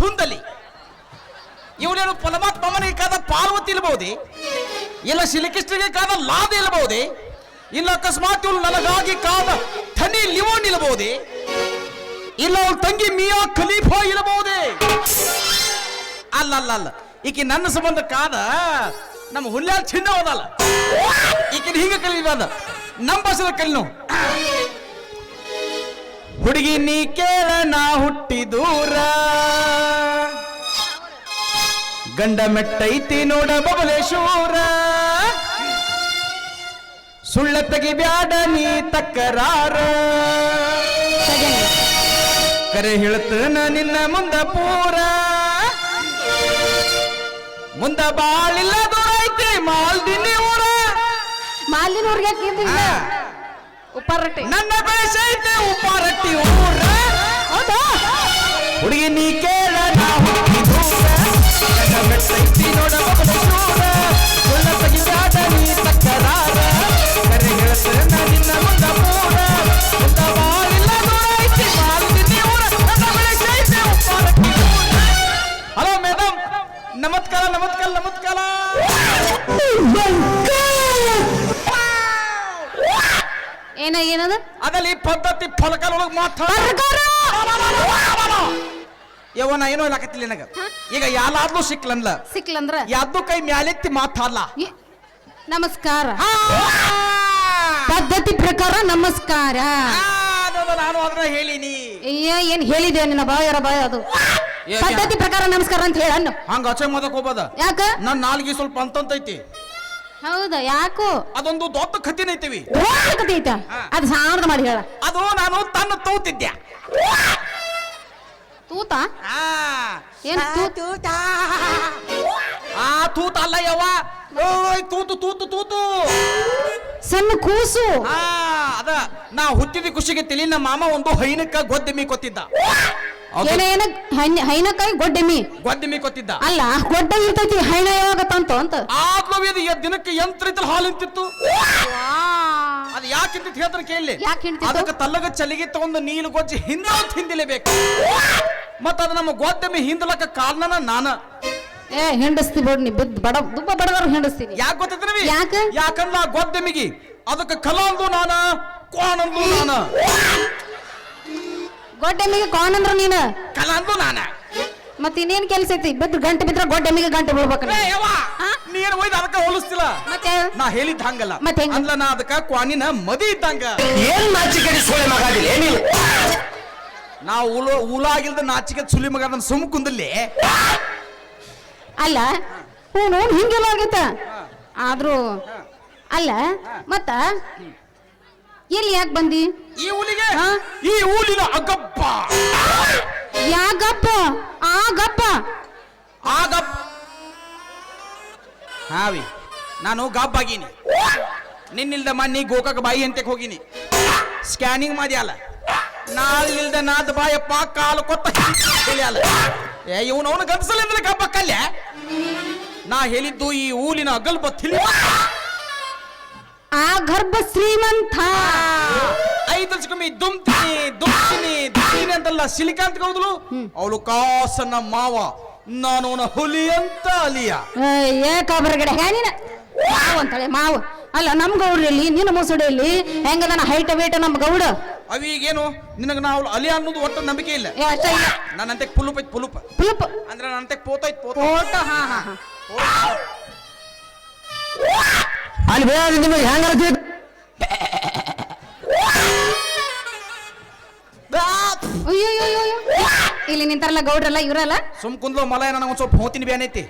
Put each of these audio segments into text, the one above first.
ಧುಂದಲಿ ಇವನೇನು ಪರಮಾತ್ಮನಿಗೆ ಕಾದ ಪಾರ್ವತಿ ಇಲ್ಬಹುದೇ ಇಲ್ಲ ಶ್ರೀಕೃಷ್ಣಗೆ ಕಾದ ಲಾದ ಇಲ್ಬಹುದೇ ಇಲ್ಲ ಅಕಸ್ಮಾತ್ ಇವಳು ನನಗಾಗಿ ಕಾದ ಥನಿ ಲಿವೋನ್ ಇಲ್ಬಹುದೇ ಇಲ್ಲ ಅವಳ ತಂಗಿ ಮಿಯಾ ಖಲೀಫಾ ಇರಬಹುದೇ ಅಲ್ಲ ಅಲ್ಲ ಅಲ್ಲ ಈಕೆ ನನ್ನ ಸಂಬಂಧ ಕಾದ ನಮ್ಮ ಹುಲ್ಯಾಲ್ ಚಿನ್ನ ಹೋದಲ್ಲ. ಈಕಿನ ಹೀಗೆ ಕಲಿಬಾರ್ದ ನಮ್ಮ ಬಸದ ಕಲಿ ಹುಡುಗಿ ನೀ ಕೇಳ ನಾ ಹುಟ್ಟಿ ದೂರ. ಗಂಡ ಮೆಟ್ಟೈತಿ ನೋಡ ಬಬಲೇಶ್ವರ ಸುಳ್ಳ ತೆಗಿ ಬ್ಯಾಡ ನೀ ತಕ್ಕರಾರ ಕರೆ ಹೇಳ್ತನ ನಿನ್ನ ಮುಂದ ಪೂರ. ಮುಂದ ಬಾಳಿಲ್ಲ ದೂರ ಐತಿ ಮಾಲ್ದಿನಿ ಊರ. ಮಾಲ್ದಿನ ಊರ್ಗೆ. ಉಪ್ಪಾರಟ್ಟಿ. ನನ್ನ ಬೇಷ ಐತೆ ಉಪ್ಪಾರಟ್ಟಿ ಊರ. ಹೌದಾ ಹುಡುಗಿ, ನೀ ಕೇಳ, ನಾ ಹುಟ್ಟಿ ದೂರ ಗಂಡ ಮೆಟ್ಟೈತಿ ನೋಡ ಬಬಲೇಶ್ವರ ಸುಳ್ಳ ತೆಗಿ ಬ್ಯಾಡ ನೀ ತಕ್ಕರಾರ ಕರೆ ಹೇಳ್ತನ ನಿನ್ನ ಮುಂದ ಪೂರ ಮುಂದ ಪದ್ಧತಿ ಫಲಕದೊಳಗೆ ಮಾತಾಡ. ಯವ್ವ ನಾ ಏನೋ ಇಲ್ಲ ನನಗ. ಈಗ ಯಾಲಾದ್ಲೂ ಸಿಕ್ಲನ್ಲ? ಸಿಕ್ಲಂದ್ರ? ಯಾವ್ದು ಕೈ ಮ್ಯಾಲೆತ್ತಿ ಮಾತಾಡ್ಲ? ನಮಸ್ಕಾರ. ಪದ್ಧತಿ ಪ್ರಕಾರ ನಮಸ್ಕಾರ. ನಾನು ಅದನ್ನ ಹೇಳಿನಿ. ಅಯ್ಯ ಏನ್ ಹೇಳಿದೆ ನಿನ್ನ ಬಾಯರ ಬಾಯ ಅದು? ಪದ್ಧತಿ ಪ್ರಕಾರ ನಮಸ್ಕಾರ ಅಂತ ಹೇಳ ಅನ್ನು. ಹಂಗ ಅಚೆ ಮದಕ್ ಹೋಗ್ಬೋದ ಯಾಕ? ನನ್ನ ನಾಲ್ಗಿ ಸ್ವಲ್ಪ ಅಂತಂತೈತಿ. ಹೌದಾ ಯಾಕೋ? ಅದೊಂದು ದೊಡ್ಡ ಕಥಿನ ಐತಿವಿ ಐತ? ಅದು ಸಾಂದ್ರ ಮಾಡಿ ಹೇಳ. ಅದು ನಾನು ತನ್ನ ತೂತಿದ್ದೆ. ತೂತ. ಏನ್ ತೂತ? ಆ ತೂತ ಅಲ್ಲ ಯವ್ವ. ಓಯ್ ತೂತು ತೂತು ತೂತು. ಸಣ್ಣ ಕೂಸು. ಆ ಅದ. ನಾ ಹುಟ್ಟಿದ ಖುಷಿಗೆ ತಿಳಿ ನಮ್ಮ ಮಾಮ ಒಂದು ಹೈನಕ್ಕ ಗೊದ್ದೆಮಿ ಕೊತ್ತಿದ್ದ. ಏನ ಏನ ಹೈನ- ಹೈನಕಾಯಿ ಗೊಡ್ಡೆಮಿ. ಗೊದ್ದೆಮಿ ಕೊತ್ತಿದ್ದ. ಅಲ್ಲ ಗೊಡ್ಡ ಇರ್ತೈತಿ ಹೈನ ಯಾವಾಗ ತಂತು ಅಂತ. ಆತ್ಮವೇದ ದಿನಕ್ಕೆ ಯಂತ್ರ ಇತ್ತು ಹಾಲು ಇಂತಿತ್ತು ಅದು ಯಾಕೆ ಇಂತಿತ್ತು ಹೇಳ್ತಾರೆ ಕೇಳಿ. ಯಾಕ್ ಹಿಂಡ್ತಿತ್ತು? ಅದಕ್ಕೆ ತಲ್ಲಗ ಚಲಿಗೆ ತಗೊಂಡು ನೀಲು ಗೊಜ್ಜಿ ಹಿಂದೆ ಹಿಂದಿಲೇಬೇಕು. ಮತ್ತ ಅದು ನಮ್ಮ ಗೊಡ್ಡೆಮಿ ಹಿಂದಲಕ್ಕ ಕಾರಣನ ನಾನ. ಏ ಹೆಂಡಸ್ತಿ ಬಿಡ್ ನೀ ಬಿದ್ದು ಬಡ ದುಬ್ಬ ಬಡದವ್ರು ಹೆಂಡಸ್ತೀನಿ ಯಾಕೆ ಗೊತ್ತಿದ್ರಿ ಯಾಕ? ಯಾಕಂದ್ರ ಆ ಗೊದ್ದೆಮಿಗಿ ಅದಕ್ಕೆ ಕಲಾಂದು ನಾನ ಕೋಣಂದು ನಾನ. ಗೊಡ್ಡೆಮ್ಮಿಗೆ ಕಾಣಂದ್ರ ನೀನ? ಕಲಾಂದು ನಾನ. ಮತ್ ಇನ್ನೇನ್ ಕೆಲ್ಸ ಐತಿ? ಬದ್ ಗಂಟೆ ಬಿದ್ರ ಗೊಡ್ಡೆಮ್ಮಿಗೆ ಗಂಟೆ ಬೀಳ್ಬೇಕ ಏ ಯವ್ವ, ನೀನು ಒಯ್ದು ಅದಕ್ಕೆ ಹೋಲಿಸ್ತಿಲ್ಲ. ಮತ್ತೆ? ನಾ ಹೇಳಿದ್ ಹಂಗಲ್ಲ. ಮತ್ತ್ ಹೆಂಗ? ಅಂದ್ಲ ನಾ ಅದಕ್ಕ ಕ್ವಾನಿನ ಮದಿ ಇದ್ದಂಗ. ಏನ್ ನಾಚಿಕೆಡಿ ಸೋಳೆ ಮಗಾದಿಲ್ಲ ಏನಿಲ್ಲ ನಾ ಉಲ ಉಲಾಗಿಲ್ದ ನಾಚಿಕೆ ಸುಲಿ ಮಗ ಅದನ್ನ ಸುಮ್ ಕುಂದಲ್ಲಿ ಅಲ್ಲ ಹ್ಞೂ ನೋಡ್ ಹಿಂಗೆಲ್ಲ ಆಗೈತ. ಆದ್ರೂ ಅಲ್ಲ ಮತ್ತ? ಎಲ್ಲಿ ಯಾಕೆ ಬಂದಿ? ಈ ಊರಿಗೆ? ಹಾ? ಈ ಊಲಿನ ಅಗಪ್ಪ. ಯಾಗಪ್ಪ? ಆಗಪ್ಪ? ಆಗಪ್ಪ. ಹಾವಿ ನಾನು ಗಬ್ ಆಗೀನಿ ನಿನ್ನಿಲ್ದ ಮನ್ನಿ ಗೋಕಾಕ ಬಾಯಿ ಅಂತ ಹೋಗಿನಿ. ಸ್ಕ್ಯಾನಿಂಗ್ ಮಾಡ್ಯಾಲ. ನಾ ನಾಳಿಲ್ದ ನಾದ ಬಾಯಪ್ಪ ಕಾಲು ಕೊತ್ತ ಹೇಳಿ ಅಲ್ಲ ಏ ಇವನು ಅವನು ಗಬ್ಸಲಿಂದ್ರೆ ಗಬ್ಬ ಕಲ್ಯ? ನಾ ಹೇಳಿದ್ದು ಈ ಊಲಿನ ಅಗಲ್ಪ ಬತ್ತಿಲ್ಲ ಆ ಗರ್ಭ ಶ್ರೀಮಂತ. ಐದು ವರ್ಷಕ್ಕೊಮ್ಮೆ ದುಮ್ತೀನಿ ದುಮ್ತೀನಿ ದುಮ್ತೀನಿ ಅಂತಲ್ಲ ಸಿಲಿಕಾಂತ್ ಹೌದಲು ಅವಳು ಕಾಸನ ಮಾವ ನಾನು ಅವನ ಹುಲಿ ಅಂತ ಅಲಿಯ. ಏಕಾಬರಗಡೆ ಹೇನಿನ ಮಾವು ಅಂತಾಳೆ ಮಾವು. ಅಲ್ಲ ನಮ್ ಗೌಡ್ರಲ್ಲಿ ನಿನ್ನ ಮುಸುಡಿಯಲ್ಲಿ ಹೆಂಗದನ ಹೈಟ ವೇಟ ನಮ್ ಗೌಡ? ಅವೀಗೇನು ನಿನಗೆ ನಾವು ಅಲಿ ಅನ್ನೋದು ಒಟ್ಟು ನಂಬಿಕೆ ಇಲ್ಲ. ಏ ಅಷ್ಟ ಇಲ್ಲ. ನನ್ನಂತೆ ಪುಲುಪ್ ಐತ್ ಪುಲುಪ್. ಪುಲುಪ್. ಅಂದ್ರೆ ನನ್ನಂತೆ ಪೋತ ಐತ್ ಪೋತ. ಫೋಟೋ ಹಾ ಹಾ ಹಾ. ಅಲ್ಲಿ ಬೇರೆ ನಿಮಗೆ ಹೆಂಗಾರ ಅಯ್ಯೋ ಅಯ್ಯೋ, ಅಯ್ಯೋ, ಅಯ್ಯೋ. ಇಲ್ಲಿ ನಿಂತಾರಲ್ಲ ಗೌಡ್ರಲ್ಲ ಇವರಲ್ಲ? ಸುಮ್ ಕುಂದ್ಲೋ ಮಲ ಏನ ಒಂದ್ ಸ್ವಲ್ಪ ಹೋತಿನ ಬ್ಯಾನ್ ಐತಿ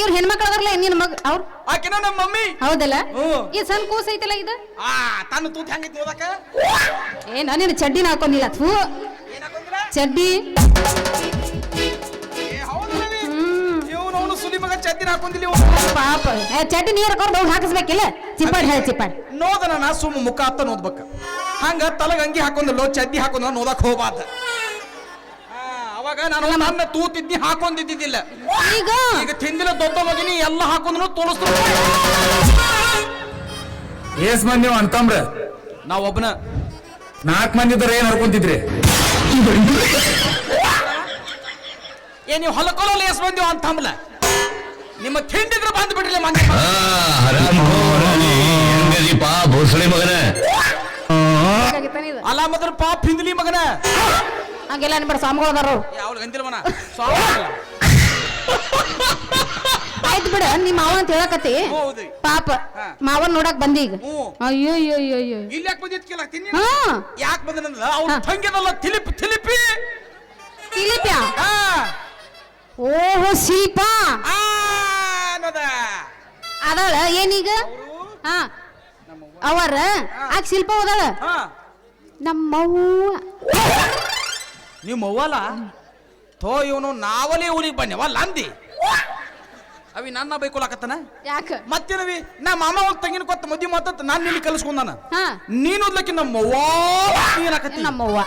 ಇವ್ರ ಹೆಣ್ಮಕ್ಳು ಅದಾರಲ್ಲ ನಿನ್ನ ಮಗ ಅವ್ರು? ಆಕೆನ ನಮ್ಮ ಮಮ್ಮಿ. ಹೌದಲ್ಲ? ಹ್ಮ್. ಈ ಸಣ್ಣ ಕೂಸ ಐತಲ್ಲ ಇದು? ಆ ತನ್ನ ತೂತ್ ಹೆಂಗೈತಿ ನೋದಕ್ಕ ಏ ನಾನೇನು ಚಡ್ಡಿನ ಹಾಕೊಂಡಿಲ್ಲ. ಥೂ. ಏನ್ ಹಾಕೊಂದಿರ ಚಡ್ಡಿ. ಚದ್ದಿನ ಹಾಕೊಂದಿಲ್ಲ ಪಾಪ. ಏ ಚಡ್ಡಿ ನೀರು ಹಾಕೊಂಡು ಅವ್ನು ಹಾಕಿಸ್ಬೇಕಿಲ್ಲ? ಚಿಪ್ಪಾಡ್ ಹೇಳ ಚಿಪ್ಪಾಡ್. ನೋದನ ನಾ ಸುಮ್ಮ ಮುಖ ಹತ್ತ ನೋದ್ಬೇಕ. ಹಂಗ ತಲಗ ಅಂಗಿ ಹಾಕೊಂದಲ್ಲೋ ಚಡ್ಡಿ ಹಾಕೊಂಡ ನೋದಕ್ ಹೋಗ್ಬಾರ್ದ. ಆ, ಅವಾಗ ನಾನು ನನ್ನ ತೂತಿದ್ದಿ ಹಾಕೊಂಡಿದ್ದಿದ್ದಿಲ್ಲ. ಈಗ? ಈಗ ತಿಂದಿಲ್ಲ ದೊಡ್ಡ ಮಗಿನಿ ಎಲ್ಲ ಹಾಕೊಂಡ್ರು ತೋರಿಸ್ತು ಏಸ್ ಮಂದಿ ನೀವು ಅನ್ಕಂಬ್ರ ನಾವ್ ಒಬ್ಬನ ನಾಲ್ಕು ಮಂದಿ ಇದ್ರೆ ಏನ್ ಹರ್ಕೊಂತಿದ್ರಿ ಏ ನೀವು ಹೊಲಕೊಲಲ್ಲಿ ಎಸ್ ಬಂದಿವ ಅಂತಂಬ್ಲ ನಿಮ್ಮ ತಿಂಡಿದ್ರ ಬಂದು ಬಿಡ್ರಿ ಮಂದಿ ಪಾ ಭೋಸಳೆ ಮಗನ? ಅಲ್ಲ ಮದ್ರ ಪಾಪ್ ಹಿಂದ್ಲಿ ಮಗನ. ಹಂಗೆಲ್ಲ ನಿಮ್ಮ ಸ್ವಾಮಿಗಳು ಅದಾರು ಯಾವ ಗಂದಿಲ್ಲ ಮನ ಸ್ವಾಮಿ ಆಯ್ತು ಬಿಡ ನಿಮ್ಮ ಮಾವ ಅಂತ ಹೇಳಕತ್ತಿ. ಹೌದು. ಪಾಪ ಮಾವನ ನೋಡಕ್ ಬಂದಿ ಈಗ. ಅಯ್ಯೋ ಅಯ್ಯೋ ಅಯ್ಯೋ ಅಯ್ಯೋ ಇಲ್ಲಿ ಯಾಕೆ ಬಂದಿದ್ ಕೇಳ ತಿನ್ನಿ. ಹಾ. ಯಾಕೆ ಬಂದನಂದ್ರ ಅವ್ರ ತಂಗಿದಲ್ಲ ತಿಲಿಪಿ ತಿಲಿಪಿ. ತಿಲಿಪ್ಯಾ? ಹಾ. ಓಹೋ ಶಿಲ್ಪ ಆ ಅನ್ನೋದ? ಅದಾಳ ಏನೀಗ? ಹಾ. ಅವರ? ಆಗ ಶಿಲ್ಪ ಹೋದಾಳ? ನಮ್ಮ ನಮ್ಮವ್ವ. ನಿಮ್ಮ ಅವ್ವಲ್ಲ ಥೋ ಇವನು ನಾವಲೇ ಊರಿಗೆ ಬನ್ನಿವ ಲಂದಿ ಅವಿ ನನ್ನ ಬೈಕೊಳಕತ್ತನ ಯಾಕ? ಮತ್ತೇನವಿ ನಾ ಮಾಮ ಅವ್ರ ತಂಗಿನ ಕೊತ್ತ ಮದ್ವಿ ಮಾತತ್ತ ನಾನು ನಿನ್ನ ಕಲಿಸ್ಕೊಂಡಾನ ನೀನು. ಓದ್ಲಕ್ಕಿ ನಮ್ಮವ್ವ ಏನಾಕತ್ತಿ? ನಮ್ಮವ್ವ.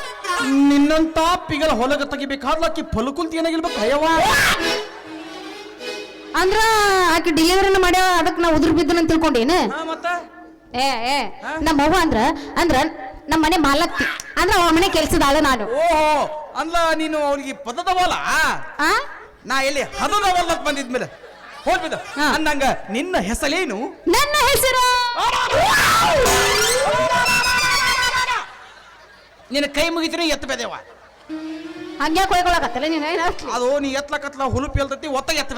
ನಿನ್ನಂತ ಪಿಗಳ ಹೊಲಗ ತೆಗಿಬೇಕಾದ್ಲಕ್ಕಿ ಫಲಕುಂತಿ ಏನಾಗಿರ್ಬೇಕು ಅಯ್ಯವ್ವ? ಅಂದ್ರ ಆಕೆ ಡೆಲಿವರಿನ ಮಾಡ್ಯಾವ ಅದಕ್ಕೆ ನಾ ಉದುರು ಬಿದ್ದನ ತಿಳ್ಕೊಂಡೇನ? ಹಾ ಮತ್ತ? ಏ ಏ ನಮ್ಮವ್ವ ಅಂದ್ರ ಅಂದ್ರ ನಮ್ಮ ಮನೆ ಮಾಲಕ್ತಿ. ಅಂದ್ರ ಅವ್ರ ಮನೆ ಕೆಲ್ಸದ ಆಳು ನಾನು. ಓಹೋ ಅಂದ್ಲ ನೀನು ಅವ್ರಿಗೆ ಪದದವಲ್ಲ ಆ? ನಾ ಎಲ್ಲಿ ಹದದವಲ್ಲ ಅಂತ ಬಂದಿದ್ಮೇಲೆ? ಹೋದ್ಬಿದ ಹಾ. ಅಂದಂಗ ನಿನ್ನ ಹೆಸರೇನು? ನನ್ನ ಹೆಸರು? ನಿನ್ನ ಕೈ ಮುಗಿತೀನಿ ಎತ್ತ ಬೇದೇವ? ಹಂಗ್ಯಾಕ್ ಕೊಯ್ಕೊಳಕತ್ತಲ್ಲ ನೀನು? ಏನ್ ಅದು ನೀ ಎತ್ಲಕತ್ಲ ಹುಲುಪಿ ಎಲ್ತತಿ ಒತ್ತ ಎತ್ತ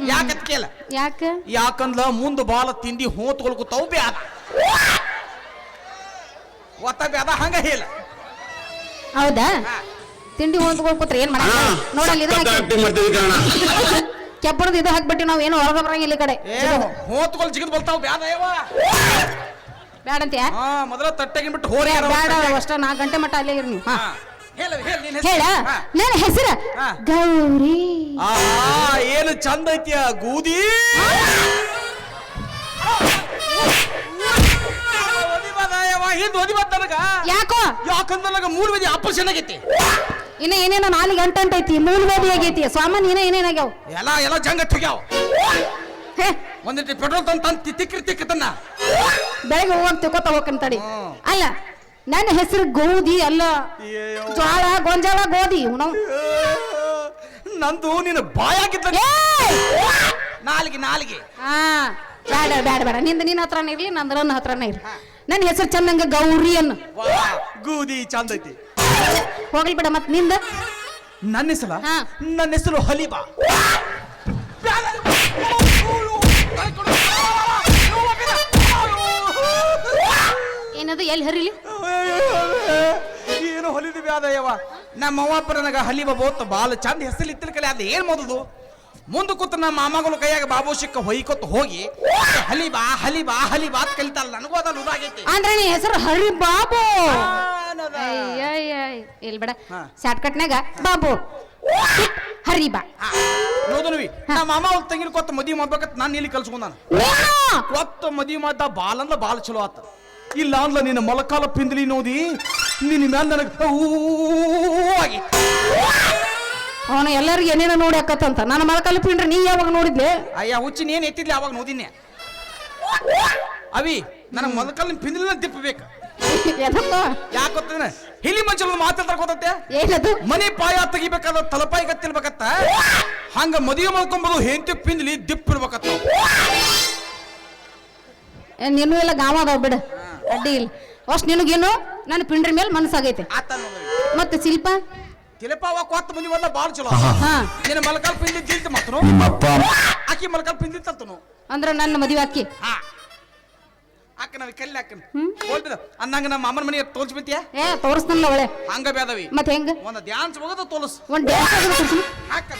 ಬೇದ ಯಾಕೆ ಕೇಳ. ಯಾಕ? ಯಾಕಂದ್ರ ಮುಂದ ಬಾಲ ತಿಂದಿ ಹೋತ್ಕೊಳ್ಕೊತಾವ್ ಬ್ಯಾದ ಒತ್ತ ಅದ ಹಂಗ ಹೇಳ. ಹೌದಾ? ತಿಂಡಿ ಹೊಂದ್ಕೊಂಡ್ ಕೂತ್ರೆ ಏನ್ ಮಾಡ ನೋಡಲ್ಲಿ ಇದು ಹಾಕಿ. ಕೆಬ್ಬರದ ಇದು ಹಾಕ್ಬಿಟ್ಟು ನಾವ್ ಏನು ಹೊರಗ ಬರಂಗಿಲ್ಲ ಈ ಕಡೆ. ಹೋತ್ಕೊಳ್ ಜಿಗದ್. ಬಲ್ತಾವ್ ಬ್ಯಾದ ಬ್ಯಾಡಂತ್ಯಾ? ಹಾ ಮೊದಲ ತಟ್ಟೆಗಿನ್ ಬಿಟ್ಟು ಹೋರಿ ಬ್ಯಾಡ ಅಷ್ಟ ನಾಲ್ಕು ಗಂಟೆ ಮಟ್ಟ ಅಲ್ಲೇ ಇರ್ ನೀವು ಹಾ. ಹೇಳ ನಿನ್ನ ಹೆಸರು. ಗೌರಿ. ಆಹಾ ಏನು ಚಂದ ಐತಿಯ ಗೂದಿ? ಹಿಂದ್ ಓದಿ ನನಗ. ಯಾಕೋ? ಯಾಕಂದ್ರ ನನಗ ಮೂರು ಬದಿ ಆಪರೇಷನ್ ಆಗೈತಿ. ಇನ್ನ ಏನೇನೋ ನಾಲಿಗೆ ಅಂತ ಐತಿ ಮೂರು ವೇದಿ ಆಗೈತಿ. ಸಾಮಾನ್ ಏನ ಏನೇನಾಗ್ಯಾವ ಎಲ್ಲ ಎಲ್ಲ ಜಂಗಟ್ ಹೋಗ್ಯಾವ ಒಂದಿಟ್ಟು ಪೆಟ್ರೋಲ್ ತಂತ ತಂತಿ ತಿಕ್ರಿ ತಿಕ್ಕತನ್ನ ಬೆಳಗ್ಗೆ ಹೋಗಾಗ ತಿಕ್ಕೋತ ಹೋಗ್ಕಂತಾಡಿ. ಅಲ್ಲ ನನ್ನ ಹೆಸರು ಗೋಧಿ ಅಲ್ಲ. ಜ್ವಾಳ ಗೊಂಜಾಳ ಗೋಧಿ. ನಾವು ನಂದು ನಿನ್ನ ಬಾಯಾಗಿದ್ದ ನಾಲ್ಗೆ ನಾಲ್ಗೆ. ಹಾ. ಬೇಡ ಬೇಡ ಬೇಡ ನಿಂದ ನಿನ್ನ ಹತ್ರನೇ ಇರ್ಲಿ ನಂದ್ರ ನನ್ನ ಹತ್ರನೇ ಇರ್ಲಿ. ನನ್ನ ಹೆಸರು ಚಂದಂಗ ಗೌರಿ ಅನ್ನ. ಗೋಧಿ ಚಂದ ಐತಿ. ಹೋಗ್ಲಿ ಬಿಡ ಮತ್ನಿಂದ. ನನ್ನ ಹೆಸರು ಹಾ. ನನ್ನ ಹೆಸರು ಹಲಿಬಾ. ಏನದು? ಎಲ್ಲಿ ಹರಿಲಿ? ಏನು ಹೊಲಿದಿ ಬ್ಯಾದಯ್ಯವ ನಮ್ಮ ಅವ್ವಪ್ಪ ನನಗ ಹಲಿಬ ಬೋತ್ ಬಾಲ ಚಂದ ಹೆಸರು ಇತ್ತಿನ ಕಲೆ ಅದು ಏನ್ ಮೊದಲು ಮುಂದೆ ಕೂತ ನಮ್ಮ ಮಾಮಗಳು ಕೈಯಾಗ ಬಾಬು ಶಿಕ್ಕ ಹೊಯ್ಕೊತ್ ಹೋಗಿ ಹಲಿಬಾ ಹಲಿ ಬಾ ಅಂತ ಕಲಿತಾರಲ್ಲ ನನಗೂ ಅದನ್ನು ಉದಾಗೈತಿ. ಅಂದ್ರೆ ನೀ ಹೆಸರು ಹರಿ ಬಾಬು. ಇಲ್ಲಿ ಬೇಡ. ಶಾರ್ಟ್ಕಟ್ನಾಗ ಶಾರ್ಟ್ ಕಟ್ನಾಗ ಬಾಬು ಹರಿ ಬಾ ಹಾ, ನೋಡುನ್ವಿ ನಮ್ಮ ಮಾಮ ಅವ್ರ ತಂಗಿನ ಕೊತ್ತ ಮದಿ ಮಾಡ್ಬೇಕಂತ ನಾನು ಇಲ್ಲಿ ಕಲ್ಸ್ಕೊಂಡಾನ ಕೊತ್ತ ಮದಿ ಮಾಡ್ದ ಬಾಲ ಅಂದ್ರ ಬಾಲ್ ಚಲೋ ಆತ. ಇಲ್ಲ ಅಂದ್ಲ ನಿನ್ನ ಮೊಲಕಾಲ ಪಿಂದಲಿ ನೋದಿ ನಿನ್ನ ಮ್ಯಾಲ ನನಗೆ ಆಗಿ. ಅವನ ಎಲ್ಲರಿಗೂ ಏನೇನೋ ನೋಡಿ ಅಕ್ಕತ್ತಂತ ನನ್ನ ಮೊಲಕಾಲ ಪಿಂಡ್ರೆ ನೀ ಯಾವಾಗ ನೋಡಿದ್ಲೆ? ಅಯ್ಯ ಹುಚ್ಚಿ ನೀನ್ ಎತ್ತಿದ್ಲಿ ಅವಾಗ ನೋದಿನ್ನೆ ಅವಿ ನನಗೆ ಮೊಲಕಾಲ ಪಿಂದಲಿನ ದಿಪ್ಪಬೇಕು ಎದಕ್ಕ ಯಾಕೆ ಗೊತ್ತೇನ? ಹಿಲಿ ಮಂಚಲ ಮಾತಾಡ್ತಾರ ಗೊತ್ತತ್ತೆ ಏನದು? ಮನೆ ಪಾಯ ತೆಗಿಬೇಕಾದ ತಲಪಾಯಿ ಗತ್ತಿರ್ಬೇಕತ್ತ? ಹಂಗ ಮದುವೆ ಮಾಡ್ಕೊಂಬೋದು ಹೆಂಡತಿ ಪಿಂದಲಿ ದಿಪ್ಪ ಇರ್ಬೇಕತ್ತ. ಏ, ನೀನು ಎಲ್ಲ ಗಾವ ಅದಾವ ಬಿಡ. ಅಡ್ಡಿ ಇಲ್ಲ. ಅಷ್ಟು ನಿನಗೇನು? ನನ್ನ ಪಿಂಡ್ರಿ ಮೇಲೆ ಮನಸ್ಸಾಗೈತೆ. ಆತ ಮತ್ತೆ ಶಿಲ್ಪ? ತಿಲಪ ಅವಾಗ ಕೊತ್ತ ಮಂದಿ ಬಂದ ಬಾಳ ಚಲೋ ಹಾ. ನಿನ್ನ ಮಲಕಾಲ್ ಪಿಂಡಿ ತಿಳ್ತ ಮಾತನು ನಿಮ್ಮಪ್ಪ ಆಕಿ ಮಲಕಾಲ್ ಪಿಂಡಿ ತರ್ತನು ಅಂದ್ರ ನನ್ನ ಮದುವೆ ಅಕ್ಕಿ ಹಾ. ಅಕ್ಕ ನಾವ್ ಕಲ್ಲಿ ಅಕ್ಕನ ಹೋಗ್ಬಿದ ಅಂದಂಗ ನಮ್ಮ ಅಮ್ಮನ ಮನೆ ತೋಲ್ಸಿ ಬಿಟ್ಟಿಯ ಏ ತೋರಿಸ್ನಲ್ಲ ಒಳ್ಳೆ ಹಂಗ ಬೇದವಿ ಮತ್ತೆ ಹೆಂಗ? ಒಂದ್ ಡ್ಯಾನ್ಸ್ ಹೋಗೋದು ತೋಲಸ್. ಒಂದ್ ಡ್ಯಾನ್ಸ್ ಹಾಕ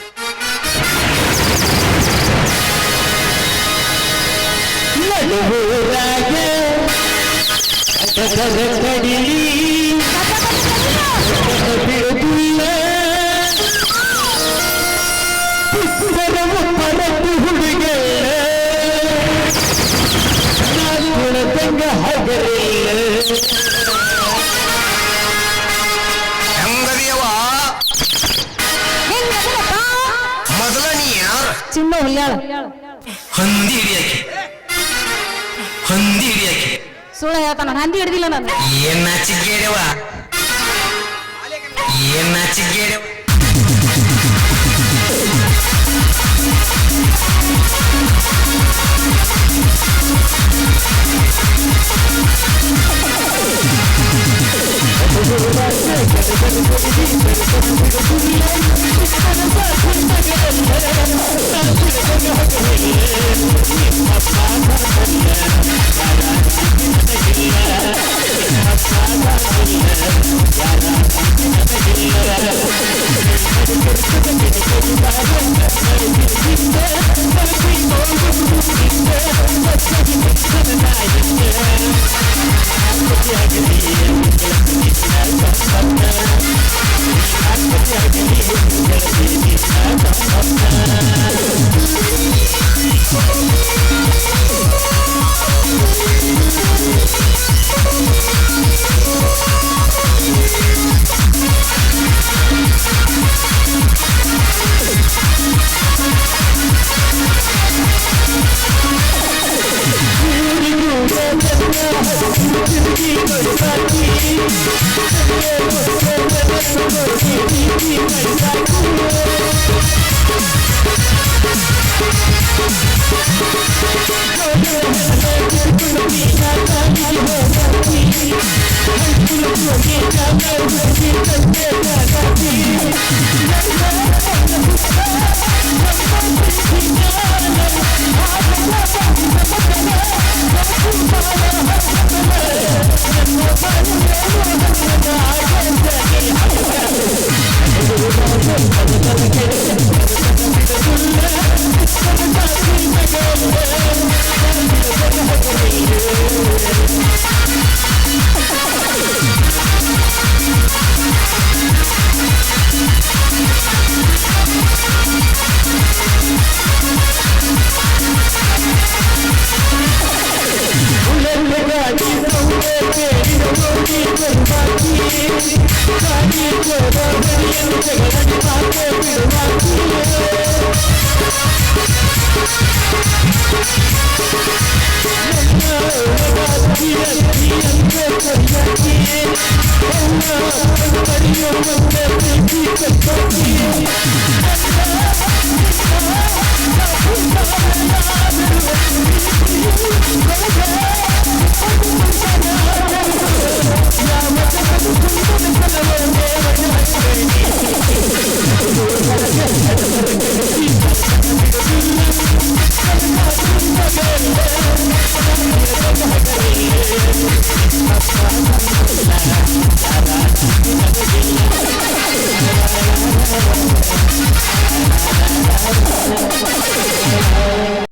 ಹೆಂಗದಿಯವ ಮೊದಲ ನೀ ಯಾರು ಚಿನ್ನ ಹುಲ್ಯಾಳ. ಹಂದಿ ಹಿಡಿಯಕ್ಕೆ. ಹಂದಿ ಹಿಡಿಯಾಕಿ ಸುಳ್ಳು ಹೇಳ್ತಾನ ಹಂದಿ ಹಿಡಿದಿಲ್ಲ ನಾನು ಏನ್ ನಾಚಿಗೇಡವ ಏನ್ ನಾಚಿಗೇಡವ Yeah. Yeah, yeah, yeah. I'm